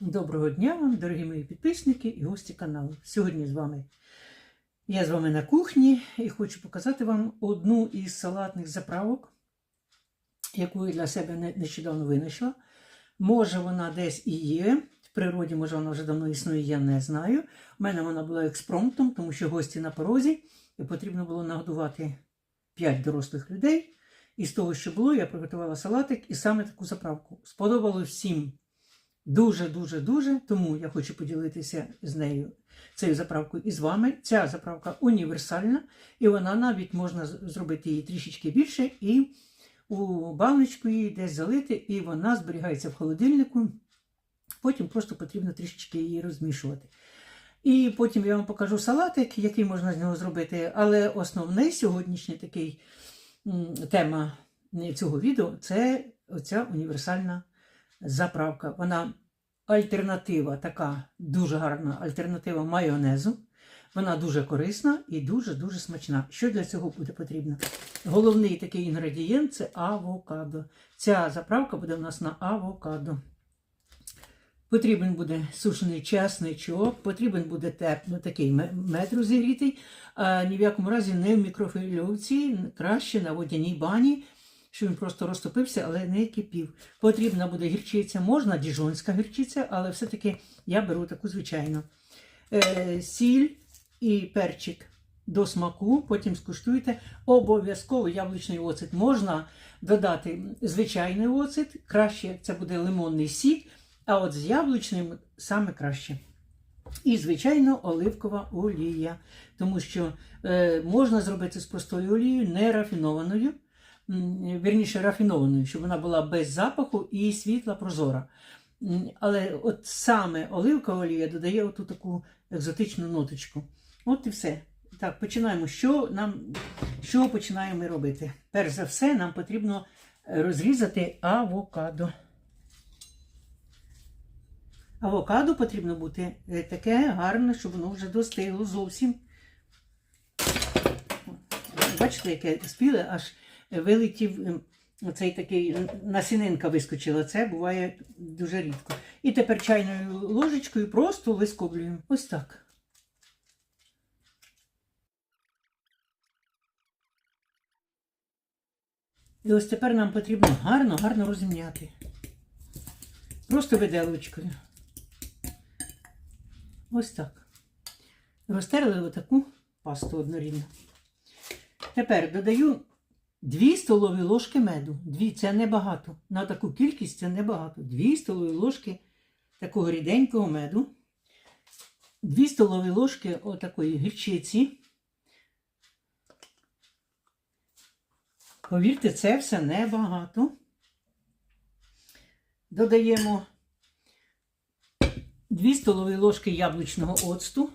Доброго дня вам, дорогі мої підписники і гості каналу. Сьогодні з вами я з вами на кухні і хочу показати вам одну із салатних заправок, яку я для себе нещодавно винайшла. Може, вона десь і є. В природі, може, вона вже давно існує, я не знаю. У мене вона була експромтом, тому що гості на порозі, і потрібно було нагодувати 5 дорослих людей. І з того, що було, я приготувала салатик і саме таку заправку. Сподобалось всім. Дуже, дуже, дуже. Тому я хочу поділитися з нею цією заправкою і з вами. Ця заправка універсальна, і вона навіть можна зробити її трішечки більше і у баночку її десь залити, і вона зберігається в холодильнику. Потім просто потрібно трішечки її розмішувати. І потім я вам покажу салатик, який можна з нього зробити. Але основний сьогоднішній такий тема цього відео це оця універсальна заправка. Вона альтернатива, така дуже гарна альтернатива майонезу. Вона дуже корисна і дуже-дуже смачна. Що для цього буде потрібно? Головний такий інгредієнт це авокадо. Ця заправка буде у нас на авокадо. Потрібен буде сушений чесничок, потрібен буде тепло, такий ме- мед розігрітий, ні в якому разі не в мікрофильовці, краще на водяній бані, щоб він просто розтопився, але не кипів. Потрібна буде гірчиця, можна діжонська гірчиця, але все-таки я беру таку звичайну. Е, сіль і перчик до смаку, потім скуштуйте. Обов'язково яблучний оцет можна додати звичайний оцет, краще це буде лимонний сік, а от з яблучним саме краще. І, звичайно, оливкова олія, тому що е, можна зробити з простою олією, не вірніше рафінованою, щоб вона була без запаху і світла прозора. Але от саме оливкова олія додає оту таку екзотичну ноточку. От і все. Так, починаємо. Що нам що починаємо робити? Перш за все, нам потрібно е, розрізати авокадо. Авокадо потрібно бути е, таке гарне, щоб воно вже достигло зовсім. Бачите, яке спіле, аж вилетів ем, оцей такий насінинка вискочила. Це буває дуже рідко. І тепер чайною ложечкою просто вискоблюємо. Ось так. І ось тепер нам потрібно гарно, гарно розім'яти. Просто виделочкою. Ось так. Розтерли отаку пасту однорідну. Тепер додаю 2 столові ложки меду. Дві це небагато. На таку кількість це небагато. 2 столові ложки такого ріденького меду. 2 столові ложки отакої гірчиці. Повірте, це все небагато. Додаємо 2 столові ложки яблучного оцту.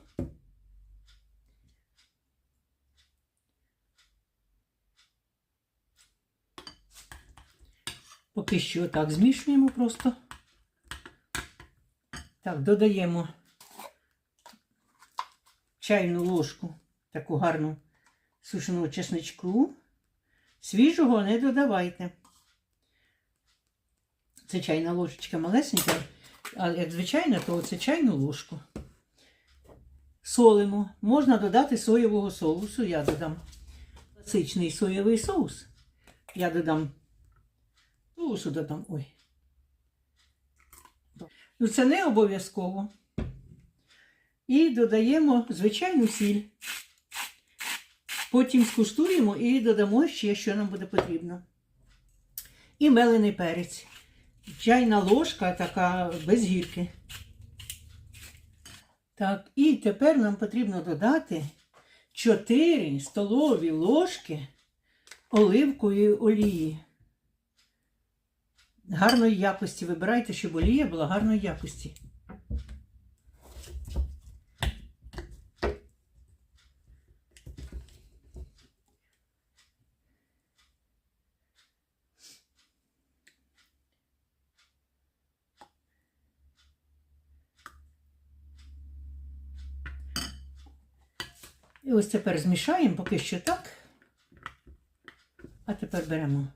Поки що так змішуємо просто. Так, додаємо чайну ложку, таку гарну сушеного чесничку. Свіжого не додавайте. Це чайна ложечка малесенька, а як звичайно, то це чайну ложку. Солимо. Можна додати соєвого соусу. Я додам класичний соєвий соус. Я додам соусу додам. Ой. Ну, це не обов'язково. І додаємо звичайну сіль. Потім скуштуємо і додамо ще, що нам буде потрібно. І мелений перець. Чайна ложка така без гірки. Так, і тепер нам потрібно додати 4 столові ложки оливкової олії. Гарної якості. Вибирайте, щоб олія була гарної якості. І ось тепер змішаємо поки що так. А тепер беремо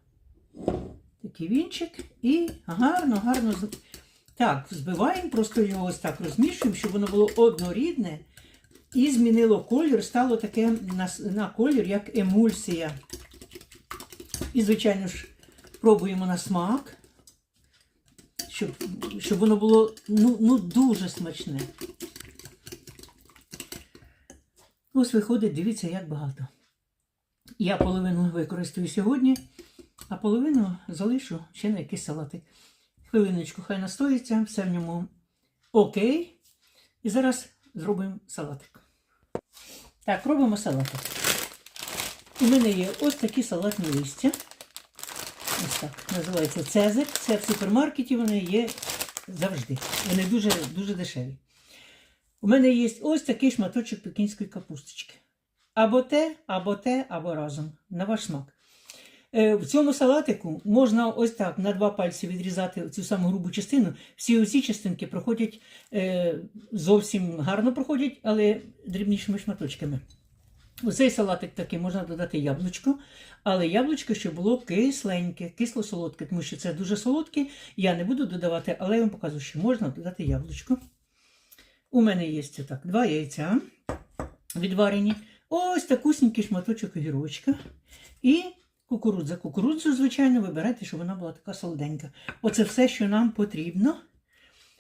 такий вінчик і гарно, гарно Так, збиваємо, просто його ось так розмішуємо, щоб воно було однорідне і змінило колір, стало таке на, на колір, як емульсія. І, звичайно ж, пробуємо на смак, щоб, щоб воно було ну, ну, дуже смачне. Ось виходить, дивіться, як багато. Я половину використаю сьогодні, а половину залишу ще на якийсь салатик. Хвилиночку, хай настоїться, все в ньому окей. І зараз зробимо салатик. Так, робимо салатик. У мене є ось такі салатні листя. Ось так. Називається Цезик. Це в супермаркеті вони є завжди. Вони дуже, дуже дешеві. У мене є ось такий шматочок пекінської капусточки. Або те, або те, або разом. На ваш смак. Е, В цьому салатику можна ось так на два пальці відрізати цю саму грубу частину. Всі оці частинки проходять е, зовсім гарно проходять, але дрібнішими шматочками. У цей салатик такий можна додати яблучко, але яблучко, щоб було кисленьке, кисло-солодке, тому що це дуже солодке. Я не буду додавати, але я вам покажу, що можна додати яблучко. У мене є так, два яйця відварені. Ось такусінький шматочок огірочка. І кукурудза. Кукурудзу, звичайно, вибирайте, щоб вона була така солоденька. Оце все, що нам потрібно.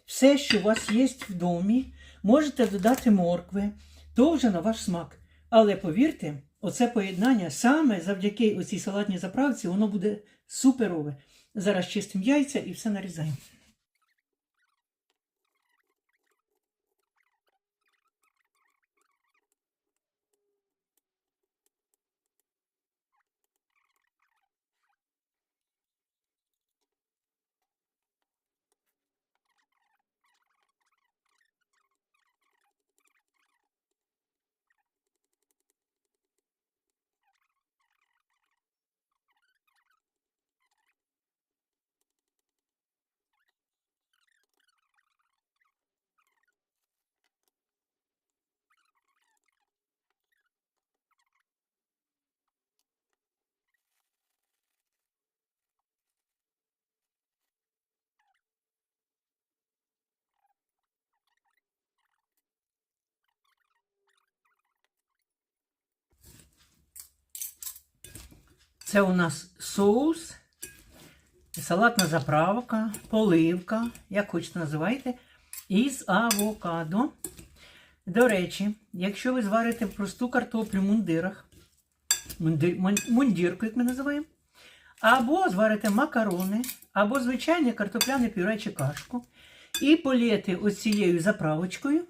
Все, що у вас є в домі, можете додати моркви, то вже на ваш смак. Але повірте, оце поєднання саме завдяки оцій салатній заправці, воно буде суперове. Зараз чистимо яйця і все нарізаємо. Це у нас соус, салатна заправка, поливка, як хочете називайте, із авокадо. До речі, якщо ви зварите просту картоплю в мундирах, мундир, мундірку, як ми називаємо, або зварите макарони, або звичайне картопляне пюре чи кашку, і полієте ось цією заправочкою,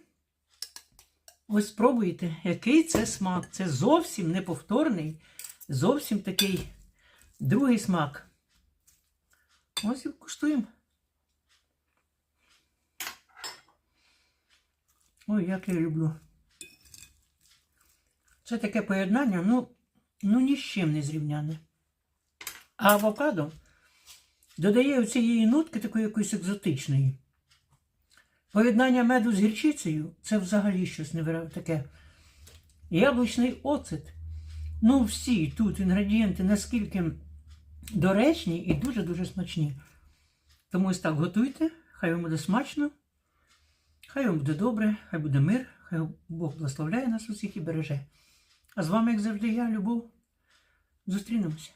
ось спробуйте, який це смак. Це зовсім неповторний, зовсім такий другий смак. Ось і куштуємо. Ой, як я люблю. Це таке поєднання, ну, ну ні з чим не зрівняне. А авокадо додає цієї нотки такої якоїсь екзотичної. Поєднання меду з гірчицею це взагалі щось невероятне таке. Яблучний оцет. Ну, всі тут інгредієнти наскільки доречні і дуже-дуже смачні. Тому ось так готуйте, хай вам буде смачно, хай вам буде добре, хай буде мир, хай Бог благословляє нас усіх і береже. А з вами, як завжди, я, Любов. Зустрінемося.